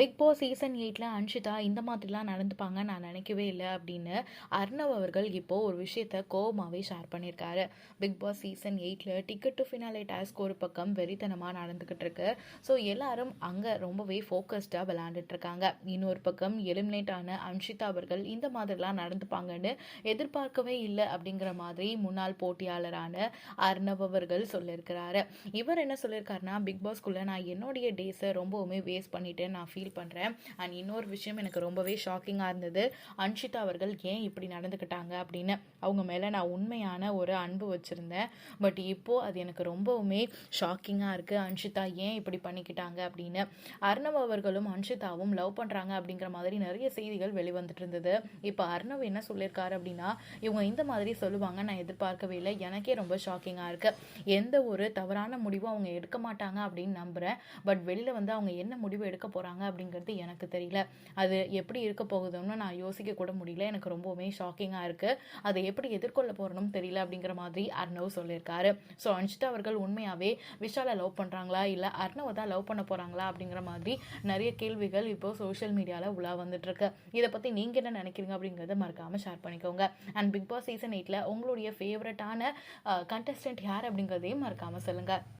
Big Boss season எயிட்டில் அன்ஷிதா இந்த மாதிரிலாம் நடந்துப்பாங்க நான் நினைக்கவே இல்லை அப்படின்னு அர்ணவ் அவர்கள் இப்போது ஒரு விஷயத்த கோபமாகவே ஷேர் பண்ணியிருக்காரு. பிக் பாஸ் சீசன் எயிட்டில் டிக்கெட் டு ஃபினாலே டாஸ்க் ஒரு பக்கம் வெறித்தனமாக நடந்துக்கிட்டு இருக்கு. ஸோ எல்லாரும் அங்கே ரொம்பவே ஃபோக்கஸ்டாக விளாண்டுட்ருக்காங்க இன்னொரு பக்கம் எலிமினேட் ஆன அன்ஷிதா அவர்கள் இந்த மாதிரிலாம் நடந்துப்பாங்கன்னு எதிர்பார்க்கவே இல்லை அப்படிங்கிற மாதிரி முன்னாள் போட்டியாளரான அர்ணவ் அவர்கள் சொல்லியிருக்கிறாரு. இவர் என்ன சொல்லியிருக்காருன்னா பிக் பாஸ்க்குள்ளே நான் என்னுடைய டேஸை ரொம்பவுமே வேஸ்ட் பண்ணிட்டேன். நான் ஃபீல் பண்ணுறேன் அண்ட் இன்னொரு விஷயம் எனக்கு ரொம்பவே ஷாக்கிங்காக இருந்தது. அன்ஷிதா அவர்கள் ஏன் இப்படி நடந்துக்கிட்டாங்க அப்படின்னு. அவங்க மேலே நான் உண்மையான ஒரு அன்பு வச்சுருந்தேன். பட் இப்போது அது எனக்கு ரொம்பவுமே ஷாக்கிங்காக இருக்குது அன்ஷிதா ஏன் இப்படி பண்ணிக்கிட்டாங்க அப்படின்னு. அர்ணவ் அவர்களும் அன்ஷிதாவும் லவ் பண்ணுறாங்க அப்படிங்கிற மாதிரி நிறைய செய்திகள் வெளிவந்துட்டு இருந்தது. இப்போ அர்ணவ் என்ன சொல்லியிருக்காரு அப்படின்னா இவங்க இந்த மாதிரி சொல்லுவாங்க நான் எதிர்பார்க்கவே இல்லை. எனக்கே ரொம்ப ஷாக்கிங்காக இருக்குது எந்த ஒரு தவறான முடிவும் அவங்க எடுக்க மாட்டாங்க அப்படின்னு நம்புகிறேன் பட் வெளியில் வந்து அவங்க என்ன முடிவு எடுக்க போகிறாங்க அப்படின்னு அப்படிங்கிறது எனக்கு தெரியல. அது எப்படி இருக்க போகுதுன்னு நான் யோசிக்க கூட முடியல. எனக்கு ரொம்பவுமே ஷாக்கிங்காக இருக்குது அதை எப்படி எதிர்கொள்ள போகிறனும் தெரியல அப்படிங்கிற மாதிரி அர்ணவ் சொல்லியிருக்காரு. ஸோ அன்ஷிதா அவர்கள் உண்மையாகவே விஷாலை லவ் பண்ணுறாங்களா இல்லை அர்ணவை தான் லவ் பண்ண போகிறாங்களா அப்படிங்கிற மாதிரி நிறைய கேள்விகள் இப்போ சோஷியல் மீடியாவில் உலா வந்துட்டுருக்கு. இதை பற்றி நீங்கள் என்ன நினைக்கிறீங்க அப்படிங்கிறத மறக்காமல் ஷேர் பண்ணிக்கோங்க. அண்ட் பிக் பாஸ் சீசன் எயிட்டில் உங்களுடைய ஃபேவரட்டான கண்டஸ்டன்ட் யார் அப்படிங்கிறதையும் மறக்காமல் சொல்லுங்கள்